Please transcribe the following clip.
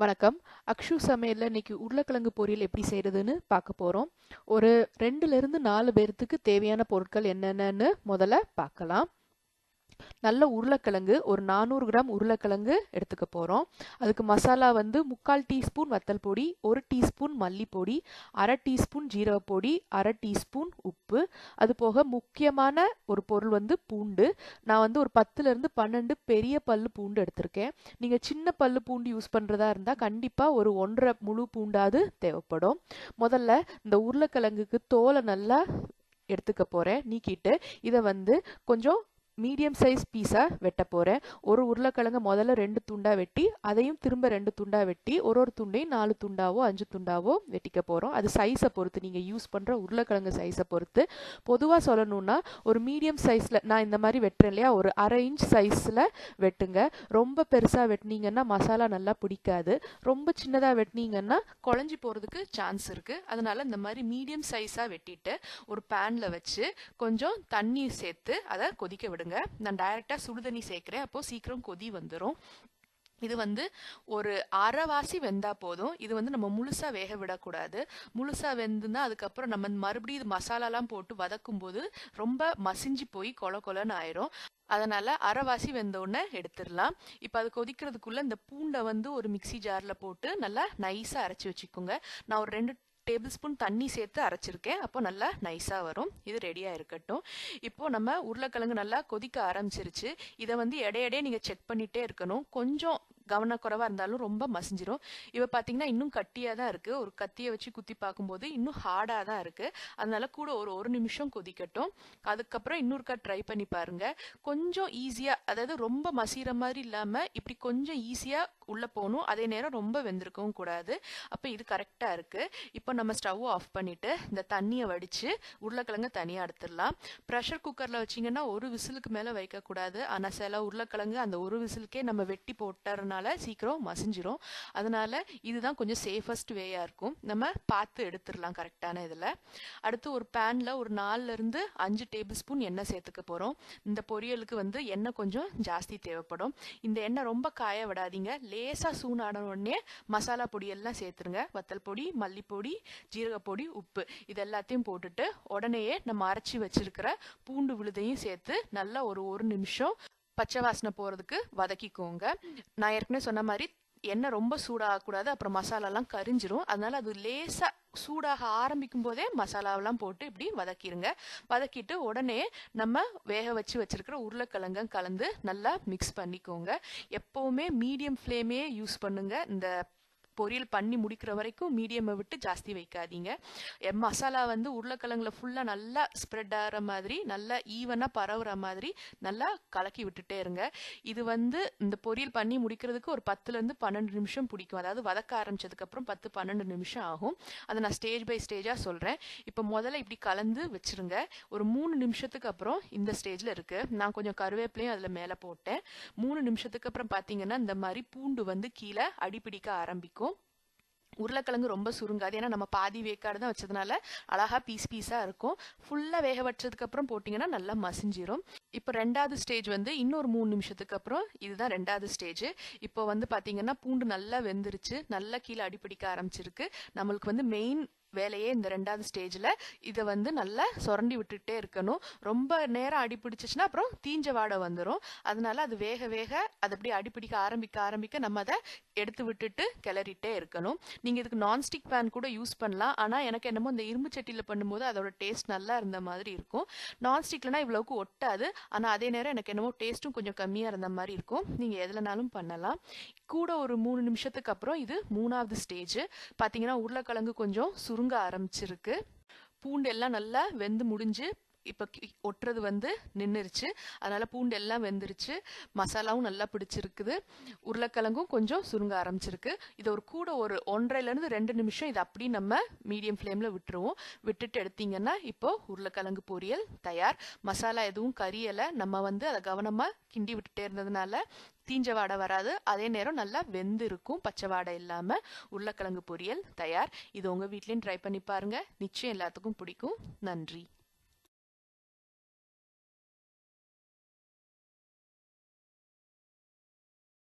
வணக்கம். அக்ஷு சமையலில் இன்னைக்கு உருளைக்கிழங்கு பொரியல் எப்படி செய்கிறதுன்னு பார்க்க போகிறோம் ஒரு ரெண்டுலேருந்து நாலு பேர்த்துக்கு தேவையான பொருட்கள் என்னென்னன்னு முதல்ல பார்க்கலாம். நல்ல உருளைக்கிழங்கு ஒரு நானூறு கிராம் உருளைக்கிழங்கு எடுத்துக்க போகிறோம் அதுக்கு மசாலா வந்து முக்கால் டீஸ்பூன் வத்தல் பொடி ஒரு டீஸ்பூன் மல்லிப்பொடி அரை டீஸ்பூன் ஜீரகப்பொடி அரை டீஸ்பூன் உப்பு. அது போக முக்கியமான ஒரு பொருள் வந்து பூண்டு. நான் வந்து ஒரு பத்துலேருந்து பன்னெண்டு பெரிய பல்லு பூண்டு எடுத்திருக்கேன். நீங்கள் சின்ன பல்லு பூண்டு யூஸ் பண்ணுறதா இருந்தால் கண்டிப்பாக ஒரு ஒன்றரை முழு பூண்டாவது தேவைப்படும். முதல்ல இந்த உருளைக்கிழங்குக்கு தோலை நல்லா எடுத்துக்க போகிறேன் நீக்கிட்டு. இதை வந்து கொஞ்சம் மீடியம் சைஸ் பீஸாக வெட்ட போகிறேன் ஒரு உருளைக்கிழங்கு முதல்ல ரெண்டு துண்டாக வெட்டி அதையும் திரும்ப ரெண்டு துண்டாக வெட்டி ஒரு ஒரு துண்டையும் நாலு துண்டாவோ அஞ்சு துண்டாவோ வெட்டிக்க போகிறோம் அது சைஸை பொறுத்து நீங்கள் யூஸ் பண்ணுற உருளைக்கிழங்கு சைஸை பொறுத்து. பொதுவாக சொல்லணும்னா ஒரு மீடியம் சைஸில் நான் இந்த மாதிரி வெட்டுறேன் இல்லையா? ஒரு அரை இன்ச் சைஸில் வெட்டுங்க. ரொம்ப பெருசாக வெட்டினீங்கன்னா மசாலா நல்லா பிடிக்காது. ரொம்ப சின்னதாக வெட்டினீங்கன்னா குழஞ்சி போகிறதுக்கு சான்ஸ் இருக்குது அதனால் இந்த மாதிரி மீடியம் சைஸாக வெட்டிட்டு ஒரு பேனில் வச்சு கொஞ்சம் தண்ணி சேர்த்து அதை கொதிக்க விடுங்க. நான் டைரெக்டாக சுடுதண்ணி சேர்க்குறேன். அப்போது சீக்கிரம் கொதி வந்துடும் இது வந்து ஒரு அரைவாசி வெந்தா போதும். இது வந்து நம்ம முழுசாக வேக விடக்கூடாது. முழுசாக வெந்துன்னா அதுக்கப்புறம் நம்ம மறுபடியும் இது மசாலாலாம் போட்டு வதக்கும் போது ரொம்ப மசிஞ்சு போய் கொல கொலன்னு ஆயிரும். அதனால் அரைவாசி வெந்தோடனே எடுத்துடலாம். இப்போ அது கொதிக்கிறதுக்குள்ளே இந்த பூண்டை வந்து ஒரு மிக்சி ஜாரில் போட்டு நல்லா நைஸாக அரைச்சி வச்சுக்கோங்க. நான் ஒரு ரெண்டு டேபிள் ஸ்பூன் தண்ணி சேர்த்து அரைச்சிருக்கேன். அப்போ நல்லா நைஸாக வரும். இது ரெடியாக இருக்கட்டும். இப்போது நம்ம உருளைக்கிழங்கு நல்லா கொதிக்க ஆரம்பிச்சிருச்சு. இதை வந்து இடையிடையே நீங்கள் செக் பண்ணிகிட்டே இருக்கணும். கொஞ்சம் கவனக்குறைவாக இருந்தாலும் ரொம்ப மசிஞ்சிரும். இப்போ பார்த்தீங்கன்னா இன்னும் கட்டியாக தான் இருக்குது ஒரு கத்தியை வச்சு குத்தி பார்க்கும்போது இன்னும் ஹார்டாக தான் இருக்குது அதனால கூட ஒரு ஒரு நிமிஷம் கொதிக்கட்டும். அதுக்கப்புறம் இன்னொருக்கா ட்ரை பண்ணி பாருங்க. கொஞ்சம் ஈஸியாக அதாவது ரொம்ப மசிகிற மாதிரி இல்லாமல் இப்படி கொஞ்சம் ஈஸியாக உள்ளே போகணும். அதே நேரம் ரொம்ப வெந்திருக்கவும் கூடாது. அப்போ இது கரெக்டாக இருக்குது இப்போ நம்ம ஸ்டவ் ஆஃப் பண்ணிவிட்டு இந்த தண்ணியை வடித்து உருளைக்கிழங்க தனியாக எடுத்துடலாம். ப்ரெஷர் குக்கரில் வச்சீங்கன்னா ஒரு விசிலுக்கு மேலே வைக்கக்கூடாது. ஆனால் சில உருளைக்கிழங்கு அந்த ஒரு விசிலுக்கே நம்ம வெட்டி போட்டுறதுனால சீக்கிரம் மசிஞ்சிரும். அதனால இதுதான் கொஞ்சம் சேஃபஸ்ட் வேயாக இருக்கும். நம்ம பார்த்து எடுத்துடலாம் கரெக்டான இதில். அடுத்து ஒரு பேனில் ஒரு நாலுலேருந்து அஞ்சு டேபிள் ஸ்பூன் எண்ணெய் சேர்த்துக்க போகிறோம் இந்த பொரியலுக்கு வந்து எண்ணெய் கொஞ்சம் ஜாஸ்தி தேவைப்படும். இந்த எண்ணெய் ரொம்ப காய விடாதீங்க. லேசாக சூனான உடனே மசாலா பொடியெல்லாம் சேர்த்துருங்க. வத்தல் பொடி மல்லிப்பொடி ஜீரகப்பொடி உப்பு இது எல்லாத்தையும் போட்டுட்டு உடனேயே நம்ம அரைச்சி வச்சிருக்கிற பூண்டு விழுதையும் சேர்த்து நல்லா ஒரு ஒரு நிமிஷம் பச்சை வாசனை போகிறதுக்கு வதக்கிக்கோங்க. நான் ஏற்கனவே சொன்ன மாதிரி எண்ணெய் ரொம்ப சூடாகக்கூடாது அப்புறம் மசாலாலாம் கரிஞ்சிரும். அதனால அது லேசாக சூடாக ஆரம்பிக்கும் போதே மசாலாவெல்லாம் போட்டு இப்படி வதக்கிடுங்க வதக்கிட்டு உடனே நம்ம வேக வச்சு வச்சிருக்கிற உருளைக்கிழங்க கலந்து நல்லா மிக்ஸ் பண்ணிக்கோங்க. எப்போவுமே மீடியம் ஃப்ளேமே யூஸ் பண்ணுங்க. இந்த பொரியல் பண்ணி முடிக்கிற வரைக்கும் மீடியமை விட்டு ஜாஸ்தி வைக்காதீங்க. மசாலா வந்து உருளைக்கிழங்குல ஃபுல்லாக நல்லா ஸ்ப்ரெட் ஆகிற மாதிரி நல்லா ஈவனாக பரவுற மாதிரி நல்லா கலக்கி விட்டுட்டே இருங்க. இது வந்து இந்த பொரியல் பண்ணி முடிக்கிறதுக்கு ஒரு பத்துலேருந்து பன்னெண்டு நிமிஷம் பிடிக்கும். அதாவது வதக்க ஆரம்பிச்சதுக்கப்புறம் பத்து பன்னெண்டு நிமிஷம் ஆகும். அதை நான் ஸ்டேஜ் பை ஸ்டேஜாக சொல்கிறேன் இப்போ முதல்ல இப்படி கலந்து வச்சுருங்க. ஒரு மூணு நிமிஷத்துக்கு அப்புறம் இந்த ஸ்டேஜில் இருக்குது நான் கொஞ்சம் கருவேப்பிலையும் அதில் மேலே போட்டேன். மூணு நிமிஷத்துக்கு அப்புறம் பார்த்தீங்கன்னா இந்த மாதிரி பூண்டு வந்து கீழே அடிப்பிடிக்க ஆரம்பிக்கும். உருளைக்கிழங்கு ரொம்ப சுருங்காது. ஏன்னா நம்ம பாதி வேக்காடு தான் வச்சதுனால அழகா பீஸ் பீஸாக இருக்கும். ஃபுல்லாக வேக வச்சதுக்கப்புறம் போட்டிங்கன்னா நல்லா மசிஞ்சிரும். இப்போ ரெண்டாவது ஸ்டேஜ் வந்து இன்னொரு மூணு நிமிஷத்துக்கு அப்புறம் இதுதான் ரெண்டாவது ஸ்டேஜ் இப்போ வந்து பார்த்தீங்கன்னா பூண்டு நல்லா வெந்துருச்சு. நல்லா கீழே அடிப்பிடிக்க ஆரம்பிச்சிருக்கு. நம்மளுக்கு வந்து மெயின் வேலையே இந்த ரெண்டாவது ஸ்டேஜில் இதை வந்து நல்லா சுரண்டி விட்டுட்டே இருக்கணும். ரொம்ப நேரம் அடிப்பிடிச்சிச்சுன்னா அப்புறம் தீஞ்ச வாடை வந்துடும் அதனால அது வேக வேக அது அப்படியே அடிப்பிடிக்க ஆரம்பிக்க ஆரம்பிக்க நம்ம அதை எடுத்து விட்டுட்டு கிளறிட்டே இருக்கணும். நீங்கள் இதுக்கு நான்ஸ்டிக் பேன் கூட யூஸ் பண்ணலாம். ஆனால் எனக்கு என்னமோ இந்த இரும்பு சட்டியில் பண்ணும்போது அதோட டேஸ்ட் நல்லா இருந்த மாதிரி இருக்கும். நான்ஸ்டிக்லனா இவ்வளவுக்கு ஒட்டாது. ஆனால் அதே நேரம் எனக்கு என்னமோ டேஸ்ட்டும் கொஞ்சம் கம்மியாக இருந்த மாதிரி இருக்கும். நீங்கள் எதுலனாலும் பண்ணலாம். கூட ஒரு மூணு நிமிஷத்துக்கு அப்புறம் இது மூணாவது ஸ்டேஜ் பார்த்தீங்கன்னா உருளைக்கிழங்கு கொஞ்சம் சுருங்க ஆரம்பிச்சிருக்கு. பூண்டு எல்லாம் நல்லா வெந்து முடிஞ்சு இப்போ ஒட்டுறது வந்து நின்றுருச்சு அதனால் பூண்டு எல்லாம் வெந்துருச்சு. மசாலாவும் நல்லா பிடிச்சிருக்குது. உருளைக்கிழங்கும் கொஞ்சம் சுருங்க ஆரம்பிச்சிருக்கு. இதை ஒரு கூட ஒரு ஒன்றரைலேருந்து ரெண்டு நிமிஷம் இதை அப்படி நம்ம மீடியம் ஃப்ளேமில் விட்டுருவோம். விட்டுட்டு எடுத்தீங்கன்னா இப்போ உருளைக்கிழங்கு பொரியல் தயார். மசாலா எதுவும் கரியலை. நம்ம வந்து அதை கவனமாக கிண்டி விட்டுட்டே இருந்ததுனால தீஞ்ச வாடை வராது. அதே நேரம் நல்லா வெந்து இருக்கும் பச்சை வாடை இல்லாமல் உருளைக்கிழங்கு பொரியல் தயார். இது உங்கள் வீட்லேயும் ட்ரை பண்ணி பாருங்கள் நிச்சயம் எல்லாத்துக்கும் பிடிக்கும். நன்றி.